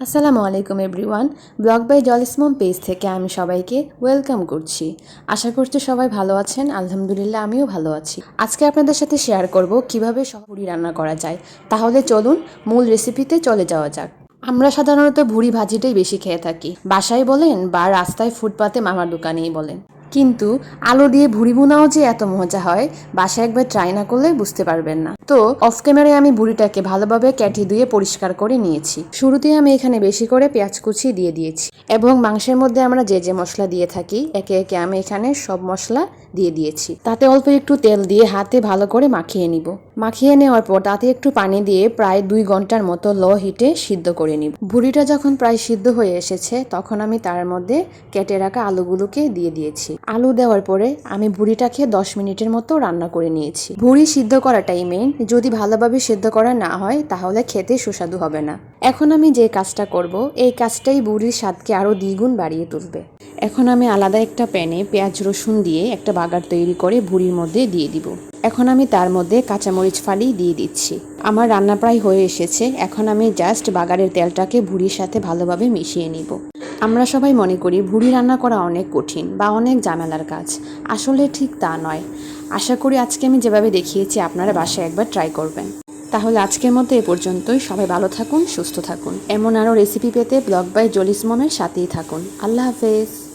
আসসালামু আলাইকুম everyone, blog by জলিসমম পেজ থেকে আমি সবাইকে ওয়েলকাম করছি। আশা করছি সবাই ভালো আছেন, আলহামদুলিল্লাহ আমিও ভালো আছি। আজকে আপনাদের সাথে শেয়ার করব কীভাবে ভুড়ি রান্না করা যায়। তাহলে চলুন মূল রেসিপিতে চলে যাওয়া যাক। আমরা সাধারণত ভুড়ি ভাজিটাই বেশি খেয়ে থাকি। বাসায় বলেন বা রাস্তায় ফুটপাতে মামার দোকানেই বলেন। কিন্তু আলু দিয়ে ভুড়ি বোনাও যে এত মজা হয়, বাসায় একবার ট্রাই না করলে বুঝতে পারবেন না। তো অফ ক্যামেরায় আমি বুড়িটাকে ভালোভাবে ক্যাটি ধুয়ে পরিষ্কার করে নিয়েছি। শুরুতে আমি এখানে বেশি করে পেঁয়াজ কুচি দিয়ে দিয়েছি এবং মাংসের মধ্যে আমরা যে যে মশলা দিয়ে থাকি, একে একে আমি এখানে সব মশলা দিয়ে দিয়েছি। তাতে অল্প একটু তেল দিয়ে হাতে ভালো করে মাখিয়ে নিব। মাখিয়ে নেওয়ার পর তাতে একটু পানি দিয়ে প্রায় দুই ঘণ্টার মতো লো হিটে সিদ্ধ করে নিব। ভুড়িটা যখন প্রায় সিদ্ধ হয়ে এসেছে, তখন আমি তার মধ্যে কেটে রাখা আলুগুলোকে দিয়ে দিয়েছি। আলু দেওয়ার পরে আমি ভুড়িটাকে দশ মিনিটের মতো রান্না করে নিয়েছি। ভুড়ি সিদ্ধ করাটাই মেন যদি ভালোভাবে সেদ্ধ করা না হয়, তাহলে খেতে সুস্বাদু হবে না। এখন আমি যে কাজটা করব, এই কাজটাই বুড়ির স্বাদকে আরও দ্বিগুণ বাড়িয়ে তুলবে। এখন আমি আলাদা একটা প্যানে পেঁয়াজ রসুন দিয়ে একটা বাগার তৈরি করে ভুড়ির মধ্যে দিয়ে দিব। এখন আমি তার মধ্যে কাঁচামরিচ ফালি দিয়ে দিচ্ছি। আমার রান্না প্রায় হয়ে এসেছে, এখন আমি জাস্ট বাগারের তেলটাকে ভুড়ির সাথে ভালোভাবে মিশিয়ে নিব। আমরা সবাই মনে করি ভুড়ি রান্না করা অনেক কঠিন বা অনেক জামেলার কাজ। আসলে ঠিক তা নয়। আশা করি আজকে আমি যেভাবে দেখিয়েছি আপনারা বাসায় একবার ট্রাই করবেন। তাহলে আজকের মতো এ পর্যন্তই। সবাই ভালো থাকুন, সুস্থ থাকুন। এমন আরও রেসিপি পেতে ব্লগ বাই জলিস মমের সাথেই থাকুন। আল্লাহ হাফেজ।